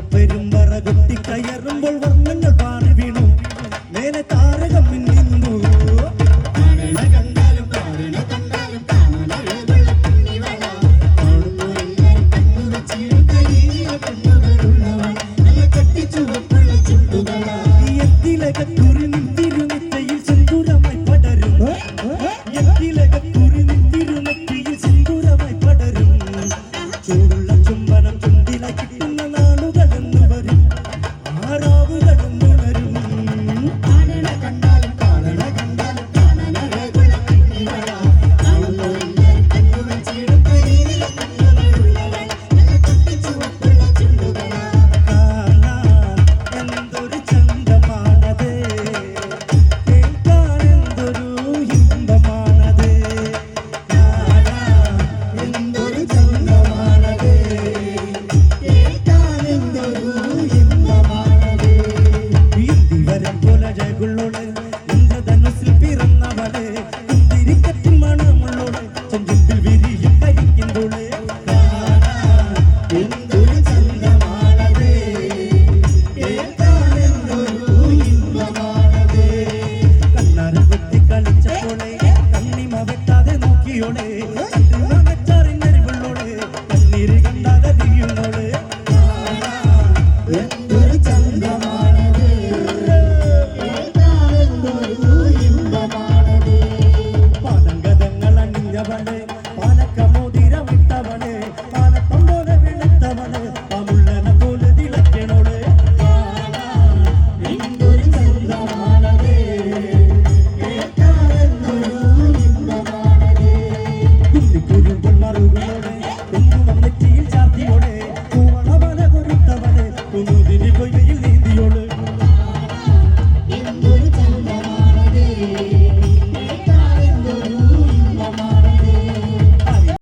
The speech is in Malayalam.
നീലപ്പെരുമ്പറ കുത്തി കയറുമ്പോൾ വർണങ്ങൾ പാടി വീണു. മേലെ താരകം മിന്നിന്നു എത്തിലകത്തു alegría.